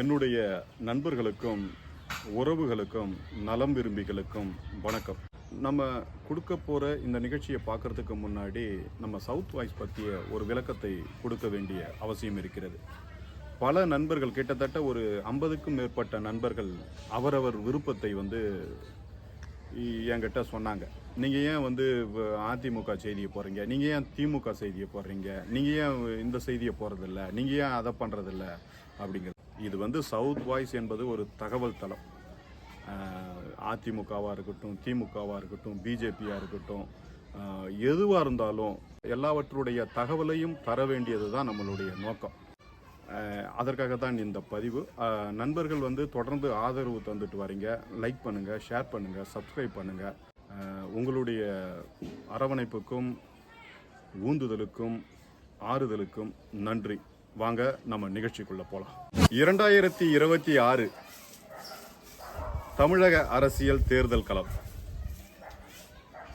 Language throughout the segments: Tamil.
என்னுடைய நண்பர்களுக்கும் உறவுகளுக்கும் நலம் விரும்பிகளுக்கும் வணக்கம். நம்ம கொடுக்க போகிற இந்த நிகழ்ச்சியை பார்க்கறதுக்கு முன்னாடி நம்ம சவுத் வாய்ஸ் பற்றிய ஒரு விளக்கத்தை கொடுக்க வேண்டிய அவசியம் இருக்கிறது. பல நண்பர்கள் கிட்டத்தட்ட ஒரு ஐம்பதுக்கும் மேற்பட்ட நண்பர்கள் அவரவர் விருப்பத்தை வந்து என்கிட்ட சொன்னாங்க. நீங்கள் ஏன் வந்து அதிமுக செய்தியை போடுறீங்க? நீங்கள் ஏன் திமுக செய்தியை போடுறீங்க? நீங்கள் ஏன் இந்த செய்தியை போடுறதில்ல? நீங்கள் ஏன் அதை பண்ணுறதில்ல அப்படிங்கிறது இது வந்து சவுத் வாய்ஸ் என்பது ஒரு தகவல் தளம். அதிமுகவாக இருக்கட்டும் திமுகவாக இருக்கட்டும் பிஜேபியாக இருக்கட்டும் எதுவாக இருந்தாலும் எல்லாவற்றுடைய தகவலையும் தர வேண்டியது தான் நம்மளுடைய நோக்கம். அதற்காக தான் இந்த பதிவு. நண்பர்கள் வந்து தொடர்ந்து ஆதரவு தந்துட்டு வரீங்க. லைக் பண்ணுங்கள் ஷேர் பண்ணுங்கள் சப்ஸ்கிரைப் பண்ணுங்கள் உங்களுடைய அரவணைப்புக்கும் ஊந்துதலுக்கும் ஆறுதலுக்கும் நன்றி. வாங்க நம்ம நிகழ்ச்சிக்குள்ள போலாம். இரண்டாயிரத்தி இருபத்தி ஆறு தமிழக அரசியல் தேர்தல் களம்.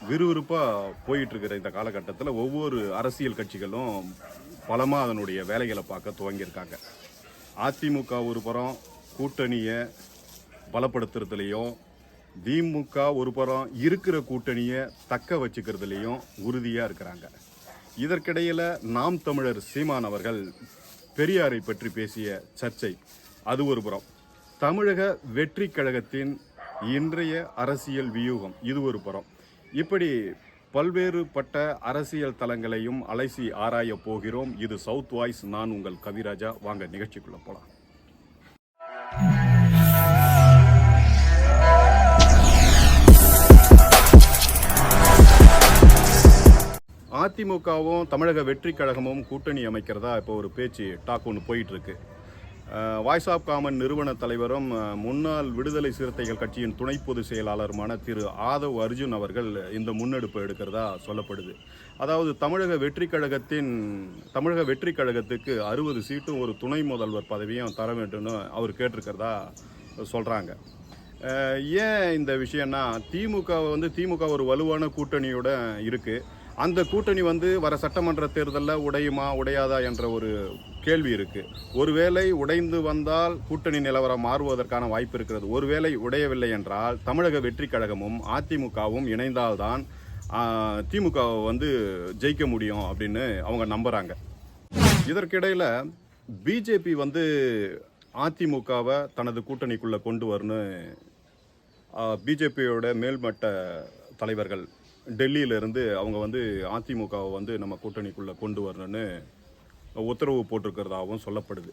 விறுவிறுப்பாக போயிட்டு இருக்கிற இந்த காலகட்டத்தில் ஒவ்வொரு அரசியல் கட்சிகளும் பலமாக அதனுடைய வேலைகளை பார்க்க துவங்கியிருக்காங்க. அதிமுக ஒரு புறம் கூட்டணியை பலப்படுத்துறதுலையும் திமுக ஒரு புறம் இருக்கிற கூட்டணியை தக்க வச்சுக்கிறதுலையும் உறுதியாக இருக்கிறாங்க. இதற்கிடையில் நாம் தமிழர் சீமான் அவர்கள் பெரியாரை பற்றி பேசிய சர்ச்சை அது ஒரு புறம். தமிழக வெற்றி கழகத்தின் இன்றைய அரசியல் வியூகம் இது ஒரு புறம். இப்படி பல்வேறுபட்ட அரசியல் தளங்களையும் அலைசி ஆராய போகிறோம். இது சவுத் வாய்ஸ் நான் உங்கள் கவிராஜா. வாங்க நிகழ்ச்சிக்குள்ளே போகலாம் அதிமுகவும் தமிழக வெற்றி கழகமும் கூட்டணி அமைக்கிறதா இப்போ ஒரு பேச்சு டாக் ஒன்று போயிட்டுருக்கு வாய்ஸ் ஆஃப் காமன் நிறுவன தலைவரும் முன்னாள் விடுதலை சிறுத்தைகள் கட்சியின் துணை பொதுச் செயலாளருமான திரு ஆதவ் அர்ஜுன் அவர்கள் இந்த முன்னெடுப்பு எடுக்கிறதா சொல்லப்படுது. அதாவது தமிழக வெற்றி கழகத்தின் தமிழக வெற்றி கழகத்துக்கு அறுபது சீட்டும் ஒரு துணை முதல்வர் பதவியும் தர வேண்டும்னு அவர் கேட்டிருக்கிறதா சொல்கிறாங்க ஏன் இந்த விஷயம்னா திமுக வந்து திமுக ஒரு வலுவான கூட்டணியோட இருக்குது அந்த கூட்டணி வந்து வர சட்டமன்ற தேர்தலில் உடையுமா உடையாதா என்ற ஒரு கேள்வி இருக்குது ஒருவேளை உடைந்து வந்தால் கூட்டணி நிலவரம் மாறுவதற்கான வாய்ப்பு இருக்கிறது. ஒருவேளை உடையவில்லை என்றால் தமிழக வெற்றி கழகமும் அதிமுகவும் இணைந்தால்தான் ஆஹ், திமுகவை வந்து ஜெயிக்க முடியும் அப்படின்னு அவங்க நம்புகிறாங்க இதற்கிடையில் பிஜேபி வந்து அதிமுகவை தனது கூட்டணிக்குள்ளே கொண்டு வரணும் பிஜேபியோட மேல்மட்ட தலைவர்கள் டெல்லியிலேருந்து அவங்க வந்து அதிமுகவை வந்து நம்ம கூட்டணிக்குள்ளே கொண்டு வரணும்னு உத்தரவு போட்டிருக்கிறதாகவும் சொல்லப்படுது.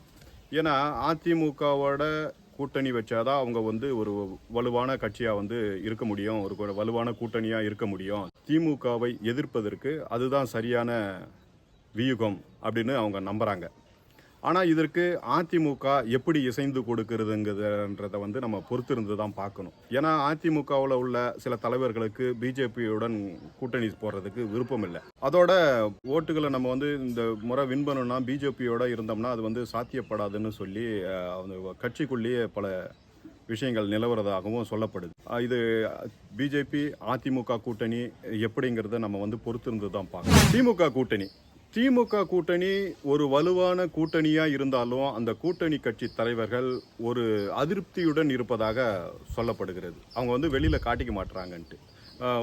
ஏன்னா அதிமுகவோட கூட்டணி வச்சாதான் அவங்க வந்து ஒரு வலுவான கட்சியாக வந்து இருக்க முடியும் ஒரு வலுவான கூட்டணியாக இருக்க முடியும். திமுகவை எதிர்ப்பதற்கு அதுதான் சரியான வியூகம் அப்படின்னு அவங்க நம்புகிறாங்க ஆனால் இதற்கு அதிமுக எப்படி இசைந்து கொடுக்கிறதுங்கிறத வந்து நம்ம பொறுத்திருந்து தான் பார்க்கணும். ஏன்னா அதிமுகவில் உள்ள சில தலைவர்களுக்கு பிஜேபியுடன் கூட்டணி போடுறதுக்கு விருப்பம் இல்லை. அதோட ஓட்டுகளை நம்ம வந்து இந்த முறை வின் பண்ணணும்னா பிஜேபியோட இருந்தோம்னா அது வந்து சாத்தியப்படாதுன்னு சொல்லி அந்த கட்சிக்குள்ளேயே பல விஷயங்கள் நிலவுறதாகவும் சொல்லப்படுது. இது பிஜேபி அதிமுக கூட்டணி எப்படிங்கிறத நம்ம வந்து பொறுத்திருந்து தான் பார்க்கணும். திமுக கூட்டணி. திமுக கூட்டணி ஒரு வலுவான கூட்டணியாக இருந்தாலும் அந்த கூட்டணி கட்சி தலைவர்கள் ஒரு அதிருப்தியுடன் இருப்பதாக சொல்லப்படுகிறது. அவங்க வந்து வெளியில் காட்டிக்க மாட்டுறாங்கன்ட்டு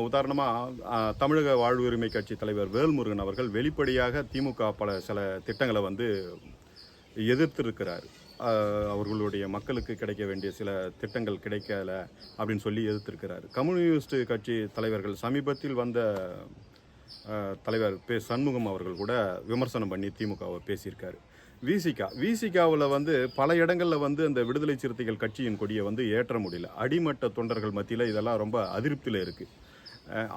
உதாரணமாக தமிழக வாழ்வுரிமை கட்சி தலைவர் வேல்முருகன் அவர்கள் வெளிப்படையாக திமுக பல சில திட்டங்களை வந்து எதிர்த்திருக்கிறார். அவர்களுடைய மக்களுக்கு கிடைக்க வேண்டிய சில திட்டங்கள் கிடைக்கல அப்படின்னு சொல்லி எதிர்த்திருக்கிறார். கம்யூனிஸ்ட் கட்சி தலைவர்கள் சமீபத்தில் வந்த தலைவர் பே சண்முகம் அவர்கள் கூட விமர்சனம் பண்ணி திமுகவை பேசியிருக்காரு. விசிகா விசிகாவில் வந்து பல இடங்களில் வந்து அந்த விடுதலை சிறுத்தைகள் கட்சியின் கொடியை வந்து ஏற்ற முடியல. அடிமட்ட தொண்டர்கள் மத்தியில் இதெல்லாம் ரொம்ப அதிருப்தியில் இருக்குது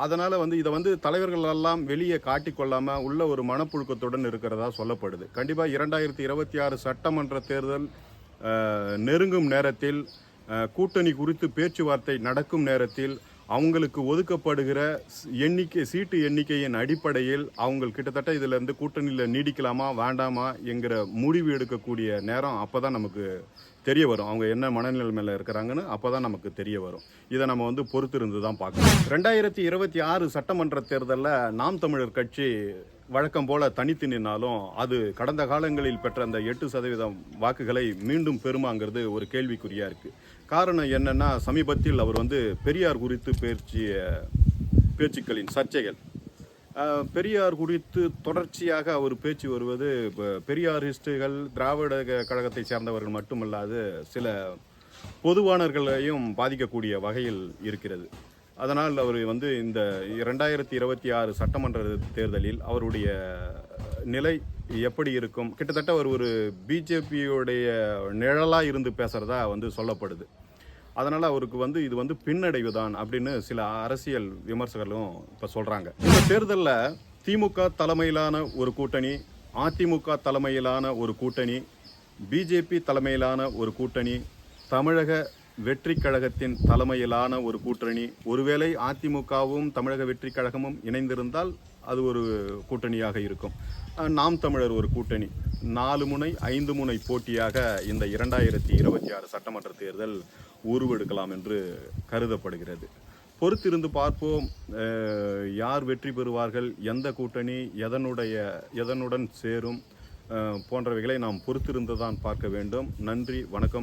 அதனால் வந்து இதை வந்து தலைவர்களெல்லாம் வெளியே காட்டிக்கொள்ளாமல் உள்ள ஒரு மனப்புழுக்கத்துடன் இருக்கிறதா சொல்லப்படுது. கண்டிப்பாக இரண்டாயிரத்தி இருபத்தி ஆறு சட்டமன்ற தேர்தல் நெருங்கும் நேரத்தில் கூட்டணி குறித்து பேச்சுவார்த்தை நடக்கும் நேரத்தில் அவங்களுக்கு ஒதுக்கப்படுகிற எண்ணிக்கை சீட்டு எண்ணிக்கையின் அடிப்படையில் அவங்க கிட்டத்தட்ட இதிலேருந்து கூட்டணியில் நீடிக்கலாமா வேண்டாமா என்கிற முடிவு எடுக்கக்கூடிய நேரம் அப்பதான் நமக்கு தெரிய வரும். அவங்க என்ன மனநிலைமையில் இருக்கிறாங்கன்னு அப்போ தான் நமக்கு தெரிய வரும். இதை நம்ம வந்து பொறுத்திருந்து தான் பார்க்கணும். ரெண்டாயிரத்தி இருபத்தி ஆறு சட்டமன்ற தேர்தலில் நாம் தமிழர் கட்சி வழக்கம் போல தனித்து நின்னாலும் அது கடந்த காலங்களில் பெற்ற அந்த எட்டு சதவீதம் வாக்குகளை மீண்டும் பெறுமாங்கிறது ஒரு கேள்விக்குறியாக இருக்குது காரணம் என்னென்னா சமீபத்தில் அவர் வந்து பெரியார் குறித்து பேச்சிய பேச்சுக்களின் சர்ச்சைகள். பெரியார் குறித்து தொடர்ச்சியாக அவர் பேச்சு வருவது பெரியாரிஸ்டுகள் திராவிட கழகத்தை சேர்ந்தவர்கள் மட்டுமல்லாது சில பொதுவானர்களையும் பாதிக்கக்கூடிய வகையில் இருக்கிறது. அதனால் அவர் வந்து இந்த இரண்டாயிரத்தி இருபத்தி ஆறு சட்டமன்ற தேர்தலில் அவருடைய நிலை எப்படி இருக்கும்? கிட்டத்தட்ட அவர் ஒரு பிஜேபியுடைய நிழலாக இருந்து பேசுகிறதா வந்து சொல்லப்படுது. அதனால் அவருக்கு வந்து இது வந்து பின்னடைவு தான் அப்படின்னு சில அரசியல் விமர்சகர்களும் இப்போ சொல்கிறாங்க இந்த தேர்தலில் திமுக தலைமையிலான ஒரு கூட்டணி அதிமுக தலைமையிலான ஒரு கூட்டணி பிஜேபி தலைமையிலான ஒரு கூட்டணி தமிழக வெற்றி கழகத்தின் தலைமையிலான ஒரு கூட்டணி. ஒருவேளை அதிமுகவும் தமிழக வெற்றி கழகமும் இணைந்திருந்தால் அது ஒரு கூட்டணியாக இருக்கும். நாம் தமிழர் ஒரு கூட்டணி. நாலு முனை ஐந்து முனை போட்டியாக இந்த இரண்டாயிரத்தி இருபத்தி ஆறு சட்டமன்ற தேர்தல் உருவெடுக்கலாம் என்று கருதப்படுகிறது. பொறுத்திருந்து பார்ப்போம். யார் வெற்றி பெறுவார்கள்? எந்த கூட்டணி? எதனுடைய எதனுடன் சேரும்? போன்றவைகளை நாம் பொறுத்திருந்து தான் பார்க்க வேண்டும். நன்றி வணக்கம்.